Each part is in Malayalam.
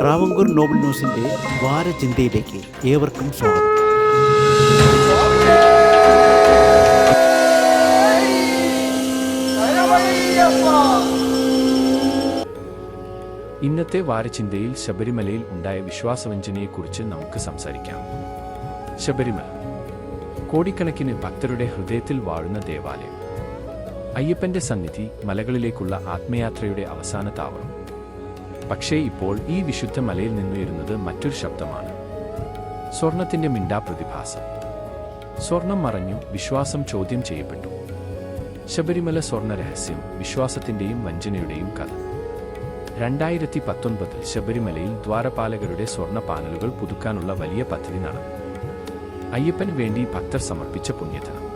ട്രാവങ്കൂർ നോബൽ ന്യൂസിന്റെ വാരചിന്തയിലേക്ക് ഏവർക്കും സ്വാഗതം. ഇന്നത്തെ വാരചിന്തയിൽ ശബരിമലയിൽ ഉണ്ടായ വിശ്വാസവഞ്ചനയെക്കുറിച്ച് നമുക്ക് സംസാരിക്കാം. ശബരിമല കോടിക്കണക്കിന് ഭക്തരുടെ ഹൃദയത്തിൽ വാഴുന്ന ദേവാലയം. അയ്യപ്പന്റെ സന്നിധി മലകളിലേക്കുള്ള ആത്മയാത്രയുടെ അവസാന താവളം പക്ഷേ ഇപ്പോൾ ഈ വിശുദ്ധ മലയിൽ നിന്നുയരുന്നത് മറ്റൊരു ശബ്ദമാണ്. സ്വർണത്തിന്റെ മിണ്ടാ പ്രതിഭാസം സ്വർണം മറഞ്ഞു വിശ്വാസം ചോദ്യം ചെയ്യപ്പെട്ടു. ശബരിമല സ്വർണ രഹസ്യം വിശ്വാസത്തിന്റെയും വഞ്ചനയുടെയും കഥ. രണ്ടായിരത്തി പത്തൊൻപതിൽ ശബരിമലയിൽ ദ്വാരപാലകരുടെ സ്വർണ പാനലുകൾ പുതുക്കാനുള്ള വലിയ പദ്ധതി നടന്നു. അയ്യപ്പന് വേണ്ടി ഭക്തർ സമർപ്പിച്ച പുണ്യധനം.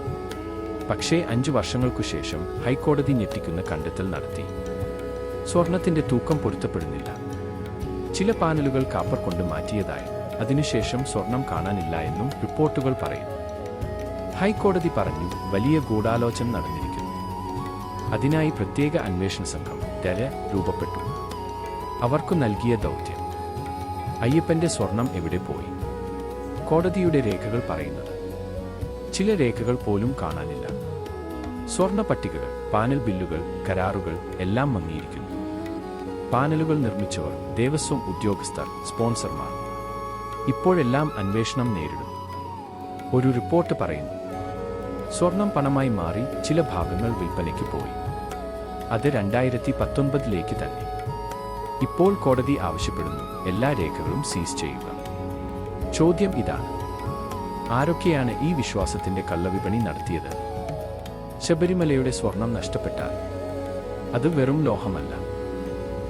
പക്ഷേ അഞ്ചു വർഷങ്ങൾക്കു ശേഷം ഹൈക്കോടതി ഞെട്ടിക്കുന്ന കണ്ടെത്തൽ നടത്തി. സ്വർണത്തിന്റെ തൂക്കം പൊരുത്തപ്പെടുന്നില്ല. ചില പാനലുകൾ കാപ്പർ കൊണ്ട് മാറ്റിയതായി. അതിനുശേഷം സ്വർണം കാണാനില്ല എന്നും റിപ്പോർട്ടുകൾ പറയുന്നു. ഹൈക്കോടതി പറഞ്ഞു വലിയ ഗൂഢാലോചന നടന്നിരിക്കുന്നു. അതിനായി പ്രത്യേക അന്വേഷണ സംഘം തെര രൂപപ്പെട്ടു. അവർക്കു നൽകിയ ദൗത്യം. അയ്യപ്പന്റെ സ്വർണം എവിടെ പോയി? കോടതിയുടെ രേഖകൾ പറയുന്നത്. ചില രേഖകൾ പോലും കാണാനില്ല. സ്വർണ പട്ടികകൾ പാനൽ ബില്ലുകൾ കരാറുകൾ എല്ലാം മങ്ങിയിരിക്കുന്നു. പാനലുകൾ നിർമ്മിച്ചവർ ദേവസ്വം ഉദ്യോഗസ്ഥർ സ്പോൺസർമാർ. ഇപ്പോഴെല്ലാം അന്വേഷണം നേരിടുന്നു ഒരു റിപ്പോർട്ട് പറയുന്നു. സ്വർണം പണമായി മാറി ചില ഭാഗങ്ങൾ വിൽപ്പനയ്ക്ക് പോയി. അത് രണ്ടായിരത്തി പത്തൊൻപതിലേക്ക് തന്നെ. ഇപ്പോൾ കോടതി ആവശ്യപ്പെടുന്നു എല്ലാ രേഖകളും സീസ് ചെയ്യുക. ചോദ്യം ഇതാണ്. ആരൊക്കെയാണ് ഈ വിശ്വാസത്തിന്റെ കള്ളവിപണി നടത്തിയത്? ശബരിമലയുടെ സ്വർണം നഷ്ടപ്പെട്ടാൽ അത് വെറും ലോഹമല്ല.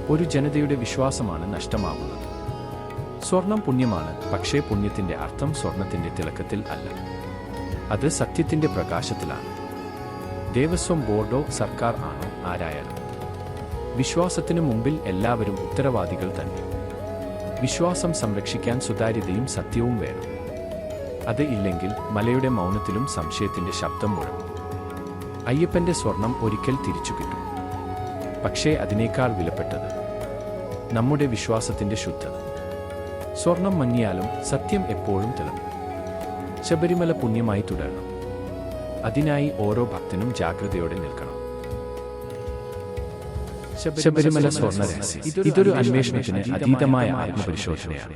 ഒരു ജനതയുടെ വിശ്വാസമാണ് നഷ്ടമാകുന്നത് സ്വർണം പുണ്യമാണ് പക്ഷേ പുണ്യത്തിന്റെ അർത്ഥം സ്വർണത്തിന്റെ തിളക്കത്തിൽ അല്ല. അത് സത്യത്തിന്റെ പ്രകാശത്തിലാണ്. ദേവസ്വം ബോർഡോ സർക്കാർ ആണോ ആരായാലും. വിശ്വാസത്തിനു മുമ്പിൽ എല്ലാവരും ഉത്തരവാദികൾ തന്നെ. വിശ്വാസം സംരക്ഷിക്കാൻ സുതാര്യതയും സത്യവും വേണം. അത് ഇല്ലെങ്കിൽ മലയുടെ മൗനത്തിലും സംശയത്തിന്റെ ശബ്ദം മുഴങ്ങും. അയ്യപ്പന്റെ സ്വർണം ഒരിക്കൽ തിരിച്ചു കിട്ടും. പക്ഷേ അതിനേക്കാൾ വിലപ്പെട്ടത് നമ്മുടെ വിശ്വാസത്തിന്റെ ശുദ്ധത. സ്വർണം മങ്ങിയാലും സത്യം എപ്പോഴും തിളങ്ങും. ശബരിമല പുണ്യമായി തുടരണം. അതിനായി ഓരോ ഭക്തനും ജാഗ്രതയോടെ നിൽക്കണം. ശബരിമല സ്വർണ ഇതൊരു അന്വേഷണത്തിന് അതീതമായ ആത്മപരിശോധനയാണ്.